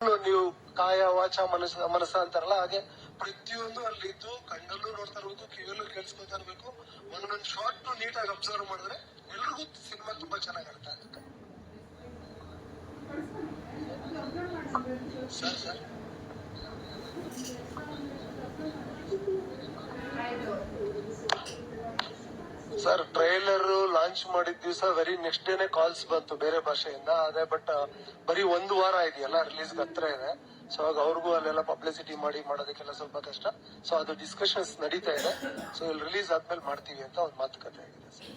ನೀವು ಕಾಯ, ವಾಚ ಮನಸ್ ಮನಸ್ಸ ಅಂತಾರಲ್ಲ, ಹಾಗೆ ಪ್ರತಿಯೊಂದು ಅಲ್ಲಿದ್ದು ಕಣ್ಣಲ್ಲೂ ನೋಡ್ತಾ ಇರ್ಬೇಕು, ಕಿವಿಯಲ್ಲೂ ಕೇಳಿಸ್ಕೊತಾ ಇರ್ಬೇಕು. ಒಂದೊಂದು ಶಾರ್ಟ್ ನೀಟಾಗಿ ಅಬ್ಸರ್ವ್ ಮಾಡಿದ್ರೆ ಎಲ್ರಿಗೂ ಸಿನಿಮಾ ತುಂಬಾ ಚೆನ್ನಾಗಿ ಅರ್ಥ ಆಗುತ್ತೆ ಸರ್ ಟ್ರೈಲರ್ ಲಾಂಚ್ ಮಾಡಿದ ದಿವಸ ವೆರಿ ನೆಕ್ಸ್ಟ್ ಡೇನೆ ಕಾಲ್ಸ್ ಬಂತು ಬೇರೆ ಭಾಷೆಯಿಂದ. ಅದೇ ಬಟ್ ಬರೀ ಒಂದು ವಾರ ಇದೆಯಲ್ಲ ರಿಲೀಸ್ ಹತ್ರ ಇದೆ. ಸೊ ಆಗ ಅವ್ರಿಗೂ ಅಲ್ಲೆಲ್ಲ ಪಬ್ಲಿಸಿಟಿ ಮಾಡಿ ಮಾಡೋದಕ್ಕೆಲ್ಲ ಸ್ವಲ್ಪ ಕಷ್ಟ. ಸೊ ಅದು ಡಿಸ್ಕಷನ್ಸ್ ನಡೀತಾ ಇದೆ. ಸೊ ಇಲ್ಲಿ ರಿಲೀಸ್ ಆದ್ಮೇಲೆ ಮಾಡ್ತೀವಿ ಅಂತ ಒಂದು ಮಾತುಕತೆ ಆಗಿದೆ ಸರ್.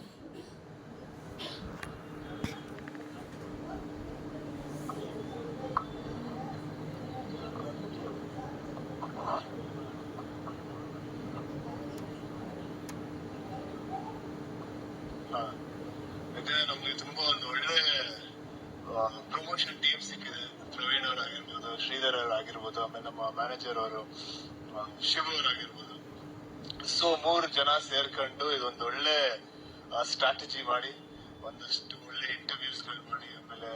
ಮತ್ತೆ ನಮ್ಗೆ ತುಂಬಾ ಒಂದು ಒಳ್ಳೆ ಪ್ರಮೋಷನ್ ಟೀಮ್ ಸಿಕ್ಕಿದೆ. ಪ್ರವೀಣ್ ಅವ್ರ ಆಗಿರ್ಬೋದು, ಶ್ರೀಧರ್ ಅವ್ರ ಆಗಿರ್ಬೋದು, ಆಮೇಲೆ ನಮ್ಮ ಮ್ಯಾನೇಜರ್ ಅವರು ಶಿವ ಆಗಿರ್ಬೋದು. ಸೊ ಮೂರು ಜನ ಸೇರ್ಕೊಂಡು ಇದೊಂದು ಒಳ್ಳೆ ಸ್ಟ್ರಾಟಜಿ ಮಾಡಿ, ಒಂದಷ್ಟು ಒಳ್ಳೆ ಇಂಟರ್ವ್ಯೂಸ್ ಮಾಡಿ, ಆಮೇಲೆ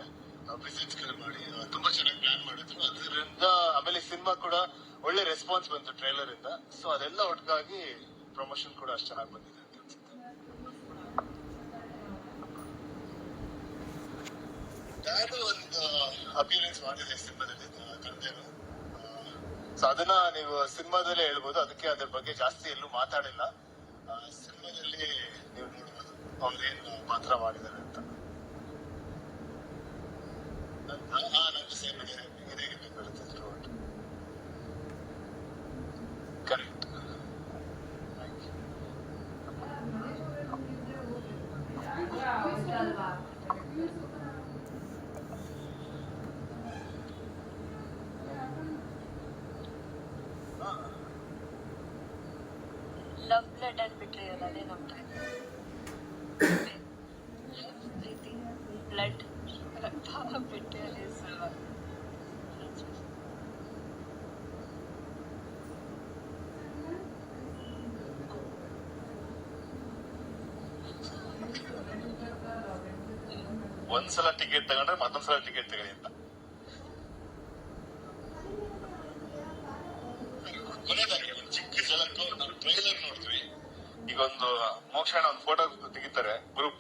ವಿಸಿಟ್ಸ್ ಮಾಡಿ ತುಂಬಾ ಚೆನ್ನಾಗಿ ಪ್ಲಾನ್ ಮಾಡಿದ್ರು. ಅದರಿಂದ ಆಮೇಲೆ ಸಿನಿಮಾ ಕೂಡ ಒಳ್ಳೆ ರೆಸ್ಪಾನ್ಸ್ ಬಂತು ಟ್ರೈಲರ್ ಇಂದ. ಸೊ ಅದೆಲ್ಲ ಒಟ್ಟಾಗಿ ಪ್ರಮೋಷನ್ ಕೂಡ ಅಷ್ಟು ಚೆನ್ನಾಗಿ ಬಂದಿದೆ. ಒಂದು ಅಪಿಯರೆನ್ಸ್ ಮಾಡಿದೆ ಸಿನಿಮಾದಲ್ಲಿ ತಂದೆನು ಸೊ ಅದನ್ನ ನೀವು ಸಿನಿಮಾದಲ್ಲೇ ಹೇಳ್ಬೋದು. ಅದಕ್ಕೆ ಅದ್ರ ಬಗ್ಗೆ ಜಾಸ್ತಿ ಎಲ್ಲೂ ಮಾತಾಡಿಲ್ಲ. ಸಿನಿಮಾದಲ್ಲಿ ನೀವು ನೋಡ್ಬೋದು. ಅವ್ರೇನು ಪಾತ್ರ ಮಾಡಿದ್ದಾರೆ ಅಂತ. ನಂದು ಸೇಮ್ ಲವ್ ಬ್ಲಡ್ ಅಲ್ಲಿ ಬಿಟ್ರಿಯಲ್ಲ ಅದೇ ಲವ್ ಪ್ರೀತಿ ಬ್ಲಡ್ ರಕ್ತ ಬಿಟ್ರಿ ಅಲ್ಲಿ ಸಲುವಾಗಿ ಒಂದ್ಸಲ ಟಿಕೆಟ್ ತಗೊಂಡ್ರೆ ಮತ್ತೊಂದ್ಸಲ ಟಿಕೆಟ್ ತಗೊಳ್ಳಿ ಅಂತ. ಈಗೊಂದು ಮೋಕ್ಷಣ ಒಂದು ಫೋಟೋ ತೆಗಿತಾರೆ ಗ್ರೂಪ್